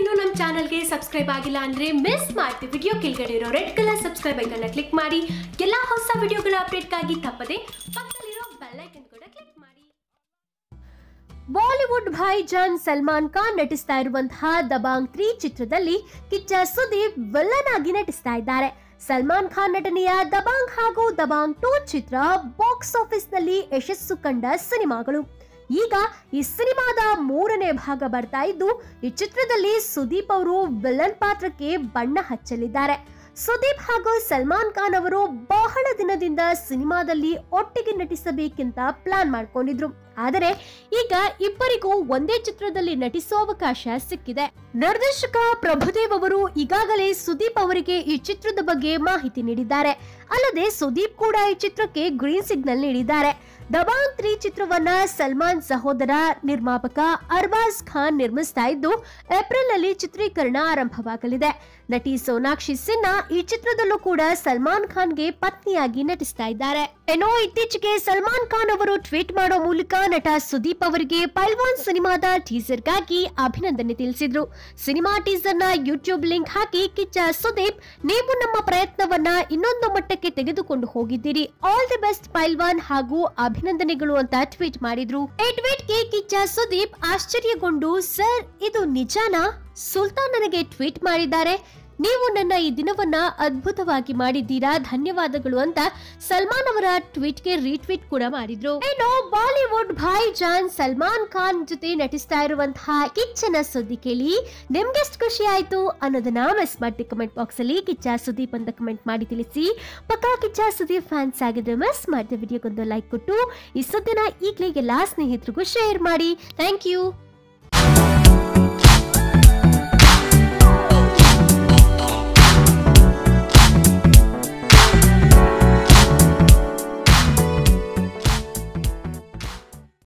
ಇನ್ನೂ ನಮ್ಮ ಚಾನಲ್ಗೆ ಸಬ್ಸ್ಕ್ರೈಬ್ ಆಗಿಲ್ಲ ಅಂದ್ರೆ ಮಿಸ್ ಮಾಡ್ತಿ ವಿಡಿಯೋ ಕೆಳಗಡೆ ಇರೋ ರೆಡ್ ಕಲರ್ ಸಬ್ಸ್ಕ್ರೈಬ್ ಐಕನ್ನ ಕ್ಲಿಕ್ ಮಾಡಿ. ಎಲ್ಲಾ ಹೊಸ ವಿಡಿಯೋಗಳ ಅಪ್ಡೇಟ್ಗಾಗಿ ತಪ್ಪದೆ ಪಕ್ಕದಲ್ಲಿರೋ ಬೆಲ್ ಐಕನ್ ಕೂಡ ಕ್ಲಿಕ್ ಮಾಡಿ. ಬಾಲಿವುಡ್ ಭಾಯಿಜಾನ್ ಸಲ್ಮಾನ್ ಖಾನ್ ನಟಿಸ್ತಾ ಇರುವಂತಹ ದಬಾಂಗ್ ತ್ರೀ ಚಿತ್ರದಲ್ಲಿ ಕಿಚ್ಚ ಸುದೀಪ್ ವಿಲ್ಲನ್ ಆಗಿ ನಟಿಸ್ತಾ ಇದ್ದಾರೆ. ಸಲ್ಮಾನ್ ಖಾನ್ ನಟನೆಯ ದಬಾಂಗ್ ಹಾಗೂ ದಬಾಂಗ್ ಟೂ ಚಿತ್ರ ಬಾಕ್ಸ್ ಆಫೀಸ್ನಲ್ಲಿ ಯಶಸ್ಸು ಕಂಡ ಸಿನಿಮಾಗಳು. ಈಗ ಈ ಸಿನಿಮಾದ ಮೂರನೇ ಭಾಗ ಬರ್ತಾ ಇದ್ದು, ಈ ಚಿತ್ರದಲ್ಲಿ ಸುದೀಪ್ ಅವರು ವಿಲನ್ ಪಾತ್ರಕ್ಕೆ ಬಣ್ಣ ಹಚ್ಚಲಿದ್ದಾರೆ. ಸುದೀಪ್ ಹಾಗೂ ಸಲ್ಮಾನ್ ಖಾನ್ ಅವರು ಬಹಳ ದಿನದಿಂದ ಸಿನಿಮಾದಲ್ಲಿ ಒಟ್ಟಿಗೆ ನಟಿಸಬೇಕೆಂತ ಪ್ಲಾನ್ ಮಾಡ್ಕೊಂಡಿದ್ರು. ಆದರೆ ಈಗ ಇಬ್ಬರಿಗೂ ಒಂದೇ ಚಿತ್ರದಲ್ಲಿ ನಟಿಸೋ ಅವಕಾಶ ಸಿಕ್ಕಿದೆ. ನಿರ್ದೇಶಕ ಪ್ರಭುದೇವ್ ಅವರು ಈಗಾಗಲೇ ಸುದೀಪ್ ಅವರಿಗೆ ಈ ಚಿತ್ರದ ಬಗ್ಗೆ ಮಾಹಿತಿ ನೀಡಿದ್ದಾರೆ. ಅಲ್ಲದೆ ಸುದೀಪ್ ಕೂಡ ಈ ಚಿತ್ರಕ್ಕೆ ಗ್ರೀನ್ ಸಿಗ್ನಲ್ ನೀಡಿದ್ದಾರೆ. ದಬಾಂಗ್ ತ್ರೀ ಚಿತ್ರವನ್ನ ಸಲ್ಮಾನ್ ಸಹೋದರ ನಿರ್ಮಾಪಕ ಅರ್ಬಾಜ್ ಖಾನ್ ನಿರ್ಮಿಸ್ತಾ ಇದ್ದು ಏಪ್ರಿಲ್ನಲ್ಲಿ ಚಿತ್ರೀಕರಣ ಆರಂಭವಾಗಲಿದೆ. ನಟಿ ಸೋನಾಕ್ಷಿ ಸಿನ್ಹಾ ಈ ಚಿತ್ರದಲ್ಲೂ ಕೂಡ ಸಲ್ಮಾನ್ ಖಾನ್ಗೆ ಪತ್ನಿಯಾಗಿ ನಟಿಸ್ತಾ ಇದ್ದಾರೆ. ಏನೋ ಇತ್ತೀಚೆಗೆ ಸಲ್ಮಾನ್ ಖಾನ್ ಅವರು ಟ್ವೀಟ್ ಮಾಡೋ ಮೂಲಕ ನಟ ಸುದೀಪ್ ಅವರಿಗೆ ಪೈಲ್ವಾನ್ ಸಿನಿಮಾದ ಟೀಸರ್ಗಾಗಿ ಅಭಿನಂದನೆ ತಿಳಿಸಿದ್ರು. ಸಿನಿಮಾ ಟೀಸರ್ನ ಯೂಟ್ಯೂಬ್ ಲಿಂಕ್ ಹಾಕಿ, ಕಿಚ್ಚ ಸುದೀಪ್, ನೀವು ನಮ್ಮ ಪ್ರಯತ್ನವನ್ನ ಇನ್ನೊಂದು ಮಟ್ಟಕ್ಕೆ ತೆಗೆದುಕೊಂಡು ಹೋಗಿದ್ದೀರಿ. ಆಲ್ ದಿ ಬೆಸ್ಟ್ ಪೈಲ್ವಾನ್ ಹಾಗೂ ಅಭಿನಂದನೆಗಳು ಅಂತ ಟ್ವೀಟ್ ಮಾಡಿದ್ರು. ಈ ಕೇಕ್ ಕಿಚ್ಚ ಸುದೀಪ್ ಆಶ್ಚರ್ಯಗೊಂಡು, ಸರ್, ಇದು ನಿಜಾನಾ? ಸುಲ್ತಾನ್ ನನಗೆ ಟ್ವೀಟ್ ಮಾಡಿದ್ದಾರೆ. ನೀವು ನನ್ನ ಈ ದಿನವನ್ನ ಅದ್ಭುತವಾಗಿ ಮಾಡಿದ್ದೀರಾ? ಧನ್ಯವಾದಗಳು ಅಂತ ಸಲ್ಮಾನ್ ಅವರ ಟ್ವೀಟ್ಗೆ ರೀಟ್ವೀಟ್ ಕೂಡ ಮಾಡಿದ್ರು. ಏನು? ಬಾಲಿವುಡ್ ಭಾಯ್ ಜಾನ್ ಸಲ್ಮಾನ್ ಖಾನ್ ಜೊತೆ ನಟಿಸ್ತಾ ಇರುವಂತಹ ಕಿಚ್ಚನ ಸುದ್ದಿ ಕೇಳಿ. ನಿಮ್ಗೆಷ್ಟು ಖುಷಿ ಆಯ್ತು ಅನ್ನೋದನ್ನ ಮಿಸ್ ಮಾಡಿ ಕಮೆಂಟ್ ಬಾಕ್ಸ್ ಅಲ್ಲಿ ಕಿಚ್ಚ ಸುದೀಪ್ ಅಂತ ಕಮೆಂಟ್ ಮಾಡಿ ತಿಳಿಸಿ. ಪಕ್ಕಾ ಕಿಚ್ಚ ಸುದೀಪ್ ಫ್ಯಾನ್ಸ್ ಆಗಿದ್ರೆ ಮಿಸ್ ಮಾಡಿದ ವಿಡಿಯೋಗೊಂದು ಲೈಕ್ ಕೊಟ್ಟು, ಈ ಸುದ್ದಿನ ಈಗಲೇ ಎಲ್ಲಾ ಸ್ನೇಹಿತರಿಗೂ ಶೇರ್ ಮಾಡಿ. Thank you.